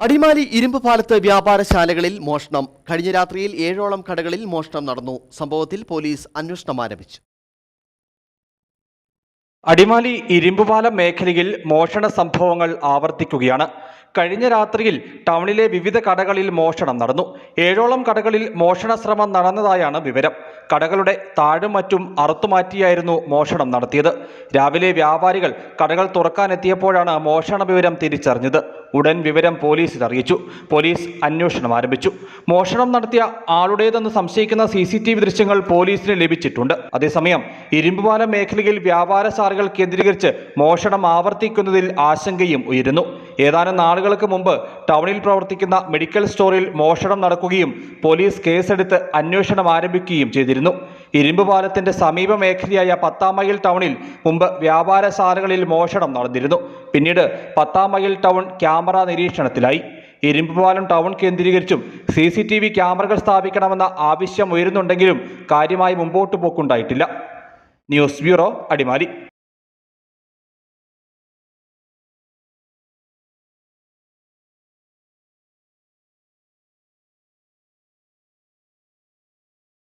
അടിമാലി ഇരുമ്പ് പാലത്ത് വ്യാപാരശാലകളിൽ മോഷണം. കഴിഞ്ഞ രാത്രിയിൽ ഏഴോളം കടകളിൽ മോഷണം നടന്നു. സംഭവത്തിൽ പോലീസ് അന്വേഷണം ആരംഭിച്ചു. അടിമാലി ഇരുമ്പുപാലം മേഖലയിൽ മോഷണ സംഭവങ്ങൾ ആവർത്തിക്കുകയാണ്. കഴിഞ്ഞ രാത്രിയിൽ ടൗണിലെ വിവിധ കടകളിൽ മോഷണം നടന്നു. ഏഴോളം കടകളിൽ മോഷണ ശ്രമം നടന്നതായാണ് വിവരം. കടകളുടെ താഴും മറ്റും അറുത്തുമാറ്റിയായിരുന്നു മോഷണം നടത്തിയത്. രാവിലെ വ്യാപാരികൾ കടകൾ തുറക്കാനെത്തിയപ്പോഴാണ് മോഷണ വിവരം തിരിച്ചറിഞ്ഞത്. ഉടൻ വിവരം പോലീസിൽ അറിയിച്ചു പോലീസ് അന്വേഷണം ആരംഭിച്ചു. മോഷണം നടത്തിയ ആളുടേതെന്ന് സംശയിക്കുന്ന സി സി ടി വി ദൃശ്യങ്ങൾ പോലീസിന് ലഭിച്ചിട്ടുണ്ട്. അതേസമയം ഇരുമ്പുപാലം മേഖലയിൽ വ്യാപാരശാലകൾ കേന്ദ്രീകരിച്ച് മോഷണം ആവർത്തിക്കുന്നതിൽ ആശങ്കയും ഉയരുന്നു. ഏതാനും നാളുകൾക്ക് മുമ്പ് ടൗണിൽ പ്രവർത്തിക്കുന്ന മെഡിക്കൽ സ്റ്റോറിൽ മോഷണം നടക്കുകയും പോലീസ് കേസെടുത്ത് അന്വേഷണം ആരംഭിക്കുകയും ചെയ്തിരുന്നു. ഇരുമ്പുപാലത്തിന്റെ സമീപ മേഖലയായ പത്താം മൈൽ ടൗണിൽ മുമ്പ് വ്യാപാരശാലകളിൽ മോഷണം നടന്നിരുന്നു. പിന്നീട് പത്താം മൈൽ ടൗൺ ക്യാമറ നിരീക്ഷണത്തിലായി. ഇരുമ്പുപാലം ടൗൺ കേന്ദ്രീകരിച്ചും സി സി ടി വി ക്യാമറകൾ സ്ഥാപിക്കണമെന്ന ആവശ്യം ഉയരുന്നുണ്ടെങ്കിലും കാര്യമായി മുമ്പോട്ട് പോക്കുണ്ടായിട്ടില്ല. News bureau Adimali.